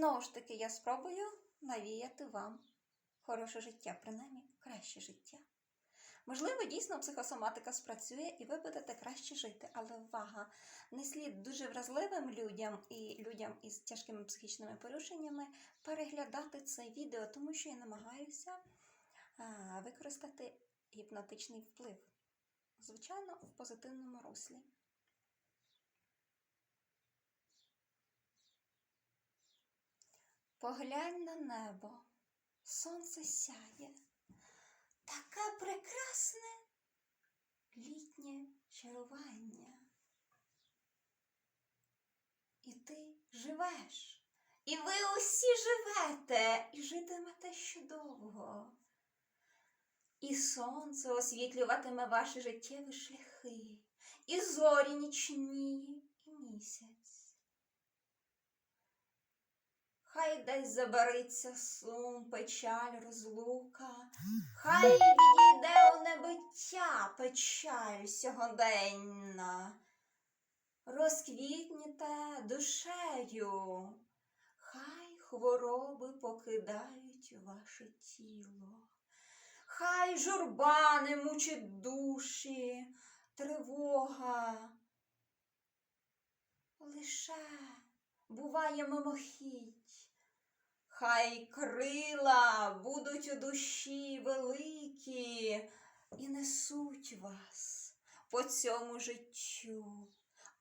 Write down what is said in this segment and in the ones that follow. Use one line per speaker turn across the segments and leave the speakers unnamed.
Знову ж таки, я спробую навіяти вам хороше життя, принаймні краще життя. Можливо, дійсно психосоматика спрацює і ви будете краще жити, але увага! Не слід дуже вразливим людям і людям із тяжкими психічними порушеннями переглядати це відео, тому що я намагаюся використати гіпнотичний вплив. Звичайно, в позитивному руслі. Поглянь на небо, сонце сяє, таке прекрасне літнє чарування. І ти живеш, і ви усі живете, і житимете ще довго. І сонце освітлюватиме ваші життєві шляхи, і зорі нічні, і місяць. Хай десь забариться сум, печаль, розлука, хай відійде у небиття печаль сьогоденна. Розквітніте душею, хай хвороби покидають ваше тіло. Хай журба не мучить душі, тривога. Лише буває мимохідь, хай крила будуть у душі великі і несуть вас по цьому життю,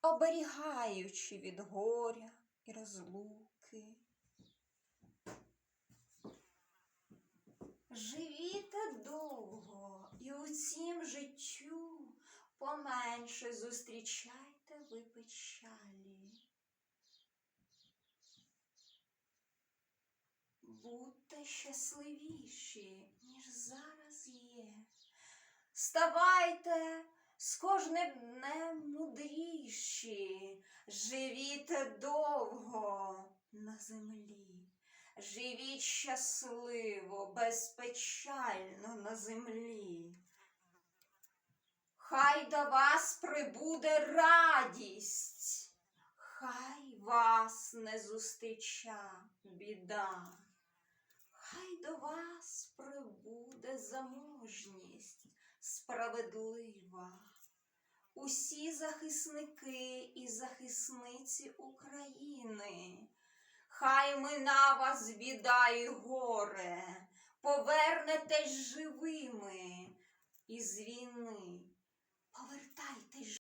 оберігаючи від горя і розлуки. Живіте довго і у цім життю поменше зустрічайте ви печалі. Будьте щасливіші, ніж зараз є. Ставайте з кожним днем мудріші, живіте довго на землі. Живіть щасливо, безпечально на землі. Хай до вас прибуде радість, хай вас не зустріча біда, вас прибуде заможність справедлива. Усі захисники і захисниці України. Хай мина вас біда і горе, повернетесь живими із війни. Повертайтесь